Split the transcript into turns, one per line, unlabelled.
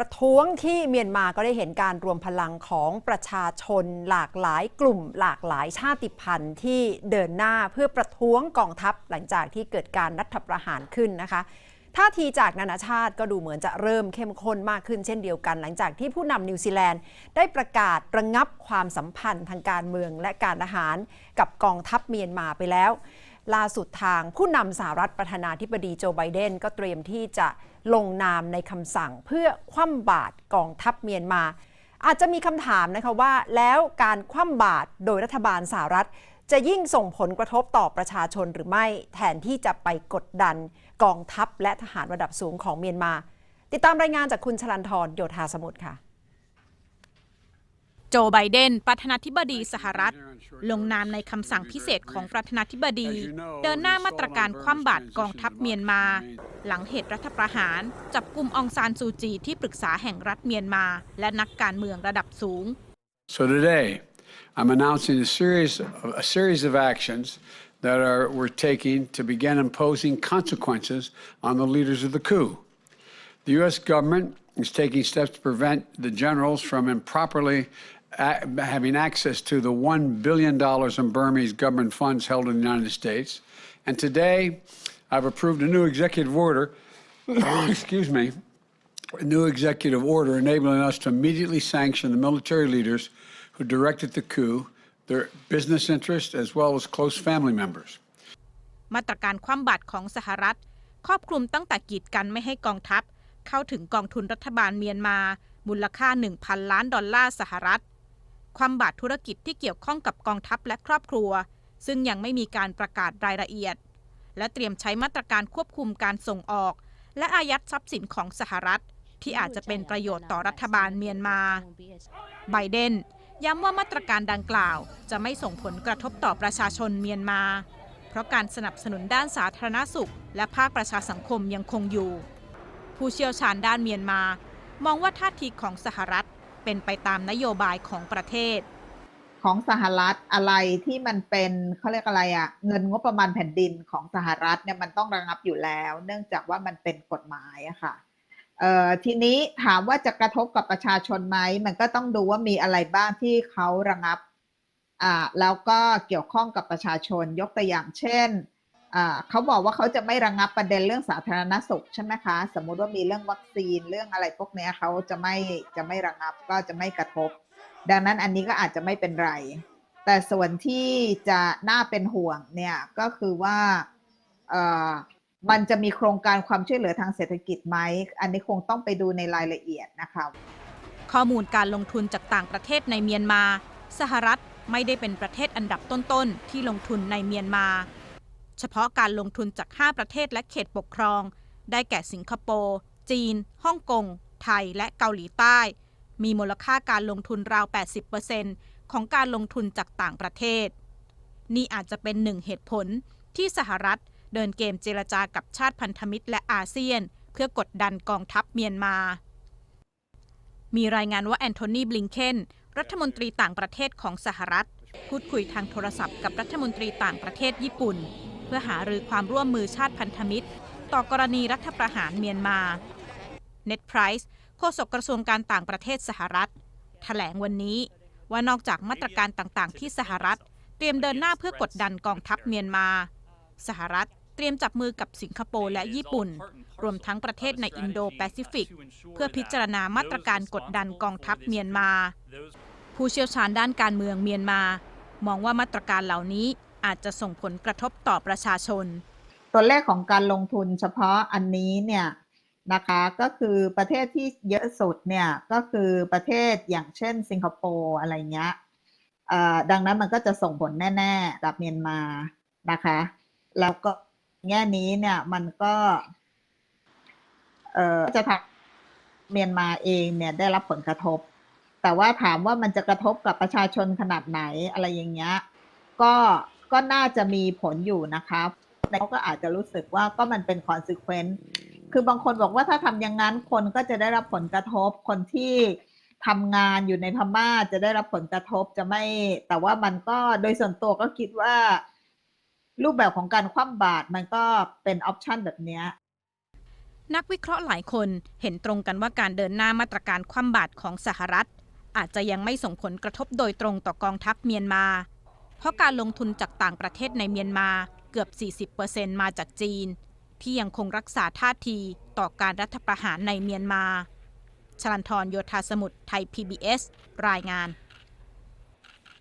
ประท้วงที่เมียนมาก็ได้เห็นการรวมพลังของประชาชนหลากหลายกลุ่ม หลากหลายชาติพันธุ์ที่เดินหน้าเพื่อประท้วงกองทัพหลังจากที่เกิดการรัฐประหารขึ้นนะคะท่าทีจากนานาชาติก็ดูเหมือนจะเริ่มเข้มข้นมากขึ้นเช่นเดียวกัน หลังจากที่ผู้นำนิวซีแลนด์ได้ประกาศระงับความสัมพันธ์ทางการเมืองและการทหารกับกองทัพเมียนมาไปแล้ว ล่าสุดทางผู้นำสหรัฐประธานาธิบดีโจไบเดนก็เตรียมที่จะลงนามในคำสั่งเพื่อคว่ำบาตรกองทัพเมียนมา อาจจะมีคำถามนะคะว่าแล้วการคว่ำบาตรโดยรัฐบาลสหรัฐ จะยิ่งส่งผลกระทบต่อประชาชนหรือไม่ แทนที่จะไปกดดันกองทัพและทหารระดับสูงของเมียนมา ติดตามรายงานจากคุณชลันทรโยธาสมุทรค่ะ
โจไบเดน ประธานาธิบดีสหรัฐ ลงนามในคำสั่งพิเศษของประธานาธิบดี เดินหน้ามาตรการคว่ำบาตรกองทัพเมียนมา หลังเหตุรัฐประหาร จับกลุ่มองซานซูจีที่ปรึกษาแห่งรัฐเมียนมา และนักการเมืองระดับสูง
So today, I'm announcing a series of, a series of actions that are we're taking to begin imposing consequences on the leaders of the coup. The U.S. government is taking steps to prevent the generals from improperly having access to the $1 billion in Burmese government funds held in the United States. And today, I've approved a new executive order, excuse me, a new executive order enabling us to immediately sanction the military leaders who directed the coup, their business interests, as well as close family members.
มาตรการคว่ำบาตรของสหรัฐ ครอบคลุมตั้งแต่กีดกันไม่ให้กองทัพ เข้าถึงกองทุนรัฐบาลเมียนมา มูลค่า 1,000 ล้านดอลลาร์สหรัฐ คว่ำบาตรธุรกิจที่เกี่ยวข้องกับกองทัพและครอบครัว ซึ่งยังไม่มีการประกาศรายละเอียด และเตรียมใช้มาตรการควบคุมการส่งออก และอายัดทรัพย์สินของสหรัฐ ที่อาจจะเป็นประโยชน์ต่อรัฐบาลเมียนมา ไบเดนย้ำว่ามาตรการดังกล่าว จะไม่ส่งผลกระทบต่อประชาชนเมียนมา เพราะการสนับสนุนด้านสาธารณสุข และภาคประชาสังคมยังคงอยู่ ผู้เชี่ยวชาญด้านเมียนมา มองว่าท่าทีของสหรัฐ เป็นไปตามนโยบายของประเทศ
ของสหรัฐอะไรที่มันเป็นเขาเรียกอะไรอะเงินงบประมาณแผ่นดินของสหรัฐเนี่ยมันต้องระงับอยู่แล้ว เนื่องจากว่ามันเป็นกฎหมายอะค่ะทีนี้ถามว่าจะกระทบกับประชาชนไหมมันก็ต้องดูว่ามีอะไรบ้างที่เขาระงับอ่าแล้วก็เกี่ยวข้องกับประชาชนยกตัวอย่างเช่น เขาบอกว่าเขาจะไม่ระงับประเด็นเรื่องสาธารณสุขใช่ไหมคะ สมมุติว่ามีเรื่องวัคซีนเรื่องอะไรพวกนี้เขาจะไม่จะไม่ระงับก็จะไม่กระทบ ดังนั้นอันนี้ก็อาจจะไม่เป็นไร แต่ส่วนที่จะน่าเป็นห่วงเนี่ยก็คือว่ามันจะมีโครงการความช่วยเหลือทางเศรษฐกิจไหม อันนี้คงต้องไปดูในรายละเอียดนะคะ
ข้อมูลการลงทุนจากต่างประเทศในเมียนมา สหรัฐไม่ได้เป็นประเทศอันดับต้นๆที่ลงทุนในเมียนมา เฉพาะการลงทุนจาก 5 ประเทศและเขตปกครอง ได้แก่สิงคโปร์ จีน ฮ่องกง ไทย และเกาหลีใต้ มีมูลค่าการลงทุนราว 80%ของการลงทุนจากต่างประเทศ นี่อาจจะเป็นหนึ่งเหตุผลที่สหรัฐเดินเกมเจรจากับชาติพันธมิตรและอาเซียน เพื่อกดดันกองทัพเมียนมา มีรายงานว่าแอนโทนีบลิงเคนรัฐมนตรีต่างประเทศของสหรัฐ พูดคุยทางโทรศัพท์กับรัฐมนตรีต่างประเทศญี่ปุ่น เพื่อหารือความร่วมมือชาติพันธมิตร ต่อกรณีรัฐประหารเมียนมาเน็ตไพรส์โฆษกกระทรวงการต่างประเทศสหรัฐแถลงวันนี้ว่านอกจากมาตรการต่างๆ ที่สหรัฐ เตรียมเดินหน้าเพื่อกดดันกองทัพเมียนมา สหรัฐเตรียมจับมือกับสิงคโปร์และญี่ปุ่น รวมทั้งประเทศในอินโดแปซิฟิก เพื่อพิจารณามาตรการกดดันกองทัพเมียนมา ผู้เชี่ยวชาญด้านการเมืองเมียนมา มองว่ามาตรการเหล่านี้ อาจจะส่งผลกระทบต่อประชาชน
ตัวเลขของการลงทุนเฉพาะอันนี้เนี่ยนะคะก็คือประเทศที่เยอะสุดเนี่ยก็คือประเทศอย่างเช่น สิงคโปร์อะไรเงี้ยดังนั้นมันก็จะส่งผลแน่ๆกับเมียนมานะคะ แล้วก็แง่นี้เนี่ยมันก็จะทำเมียนมาเองเนี่ยได้รับผลกระทบ แต่ว่าถามว่ามันจะกระทบกับประชาชนขนาดไหนอะไรอย่างเงี้ยก็ ก็น่าจะมีผลอยู่นะคะเขาก็อาจจะรู้สึกว่าก็มันเป็น consequence คือบางคนบอกว่าถ้าทำอย่างนั้นคนก็จะได้รับผลกระทบคนที่ทำงานอยู่ในพม่าจะได้รับผลกระทบจะไม่ แต่ว่ามันก็โดยส่วนตัวก็คิดว่า รูปแบบของการคว่ำบาตรมันก็เป็นออปชันแบบเนี้ย
นักวิเคราะห์หลายคนเห็นตรงกันว่าการเดินหน้ามาตรการคว่ำบาตรของสหรัฐ อาจจะยังไม่ส่งผลกระทบโดยตรงต่อกองทัพเมียนมา เพราะการลงทุนจากต่างประเทศในเมียนมาเกือบ 40%มาจากจีน ที่ยังคงรักษาท่าทีต่อการรัฐประหารในเมียนมาชลันทรโยธาสมุทรไทย PBS รายงาน